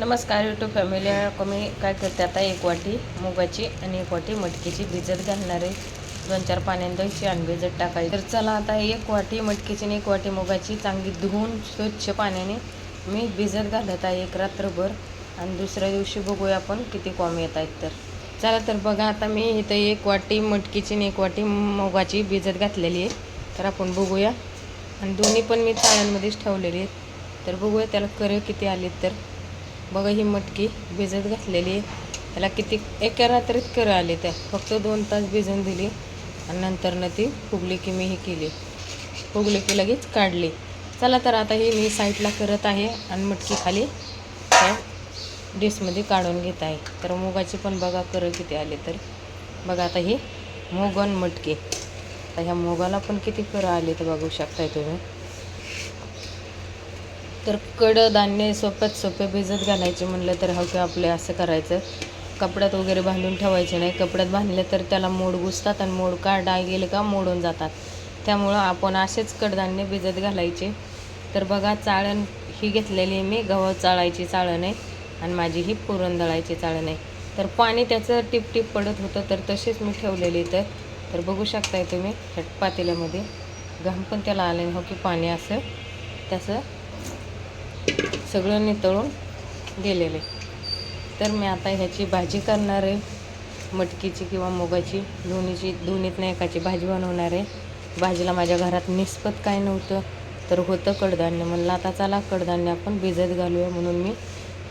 नमस्कार YouTube family मी काय करते आता? एक वाटी मुगाची आणि एक वाटी मटकीची भिजत घालणार आहे. दोन चार पाण्याने आणि भिजत टाकायची. तर चला आता एक वाटी मटकीची आणि एक वाटी मुगाची चांगली धुवून स्वच्छ पाण्याने मी भिजत घालत आहे एक रात्रभर. आणि दुसऱ्या दिवशी बघूया आपण किती कॉम येत आहेत तर. चला तर बघा आता मी इथं एक वाटी मटकीची आणि एक वाटी मुगाची भिजत घातलेली आहे. तर आपण बघूया. आणि दोन्ही पण मी चाळ्यांमध्येच ठेवलेली आहेत. तर बघूया त्याला करे किती आले तर. बघा ही मटकी भिजत घातलेली आहे. त्याला किती एका रात्रीत कर आले त्या. फक्त दोन तास भिजून दिली आणि नंतरनं ती फुगली की मी ही केली. फुगली की लगेच काढली. चला तर आता ही मी साईडला करत आहे आणि मटकी खाली त्या डिशमध्ये काढून घेत आहे. तर मुगाची पण बघा कर किती आले तर. बघा आता ही मूग आणि मटकी. आता ह्या मुगाला पण किती करं आले तर बघू शकताय तुम्ही. तर कडधान्य सोप्यात सोपे भिजत घालायचे म्हणलं तर हवं की आपले असं करायचं. कपड्यात वगैरे बांधून ठेवायचे नाही. कपड्यात बांधले तर त्याला मोड घुसतात आणि मोड काढा गेले का मोडून जातात. त्यामुळं आपण असेच कडधान्य भिजत घालायचे. तर बघा चाळण ही घेतलेली मी. गव्हा चाळायची चाळण आहे आणि माझी ही पुरण दळायची चाळण आहे. तर पाणी त्याचं टिपटिप पडत होतं तर तसेच मी ठेवलेली तर तर बघू शकताय तुम्ही ह्या पातेल्यामध्ये. घाम पण त्याला आले हो की पाणी असं त्याचं सगळं नितळून गेलेले. तर मी आता ह्याची भाजी करणार आहे. मटकीची किंवा मुगाची दोन्हीची दोन्हीतनं एकाची भाजी बनवणार आहे. भाजीला माझ्या घरात निस्पत काय नव्हतं तर होतं कडधान्य. म्हणलं आता चला कडधान्य आपण भिजत घालूया म्हणून मी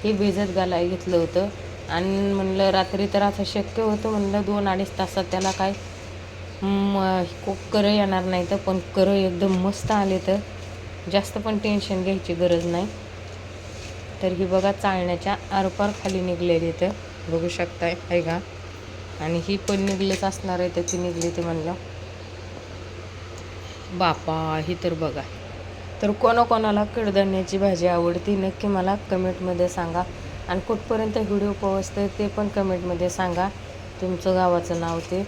हे भिजत घालाय घेतलं होतं. आणि म्हणलं रात्री तर असं शक्य होतं म्हणलं दोन अडीच तासात त्याला काय म खूप करं येणार नाही तर पण करं एकदम मस्त आले तर जास्त पण टेन्शन घ्यायची गरज नाही. तर ही बघा चाळण्याच्या आरपार खाली निघलेली तर बघू शकताय आहे का? आणि ही पण निघलीच असणार आहे त्याची ती निघली ती म्हणलं. बापा ही तर बघा. तर कोणाकोणाला कडधान्याची भाजी आवडती नक्की मला कमेंटमध्ये सांगा. आणि कुठपर्यंत व्हिडिओ पोहोचते ते पण कमेंटमध्ये सांगा. तुमचं गावाचं नाव ते.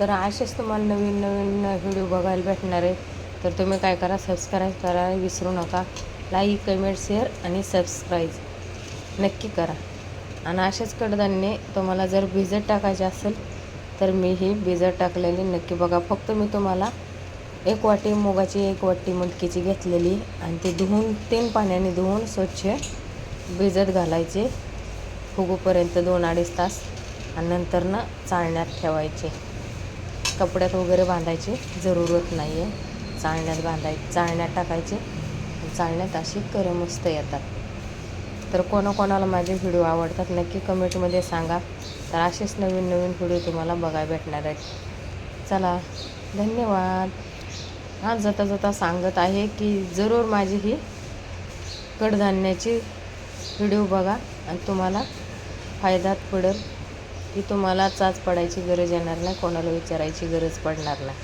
तर असेच तुम्हाला नवीन नवीन व्हिडिओ बघायला भेटणार आहे. तर तुम्ही काय करा सबस्क्राईब करा विसरू नका. लाईक कमेंट शेअर आणि सबस्क्राईब नक्की करा. आणि असेच कडधान्य तुम्हाला जर भिजत टाकायचे असेल तर मी ही भिजत टाकलेली नक्की बघा. फक्त मी तुम्हाला एक वाटी मुगाची एक वाटी मटकीची घेतलेली आणि ती धुवून तीन पाण्याने धुवून स्वच्छ भिजत घालायचे. फुगूपर्यंत दोन अडीच तास आणि नंतरनं चाळण्यात ठेवायचे. कपड्यात वगैरे बांधायची जरूरत नाही आहे चाळण्यात बांधाय चाळण्यात टाकायचे. चालण्यात अशी करमस्त येतात. तर कोणाकोणाला माझे व्हिडिओ आवडतात नक्की कमेंटमध्ये सांगा. तर असेच नवीन नवीन व्हिडिओ तुम्हाला बघायला भेटणार आहेत. चला धन्यवाद. हां जाता जाता सांगत आहे की जरूर माझी ही कडधान्याची व्हिडिओ बघा आणि तुम्हाला फायदात पडेल. की तुम्हाला चाच पडायची गरज येणार नाही कोणाला विचारायची गरज पडणार नाही.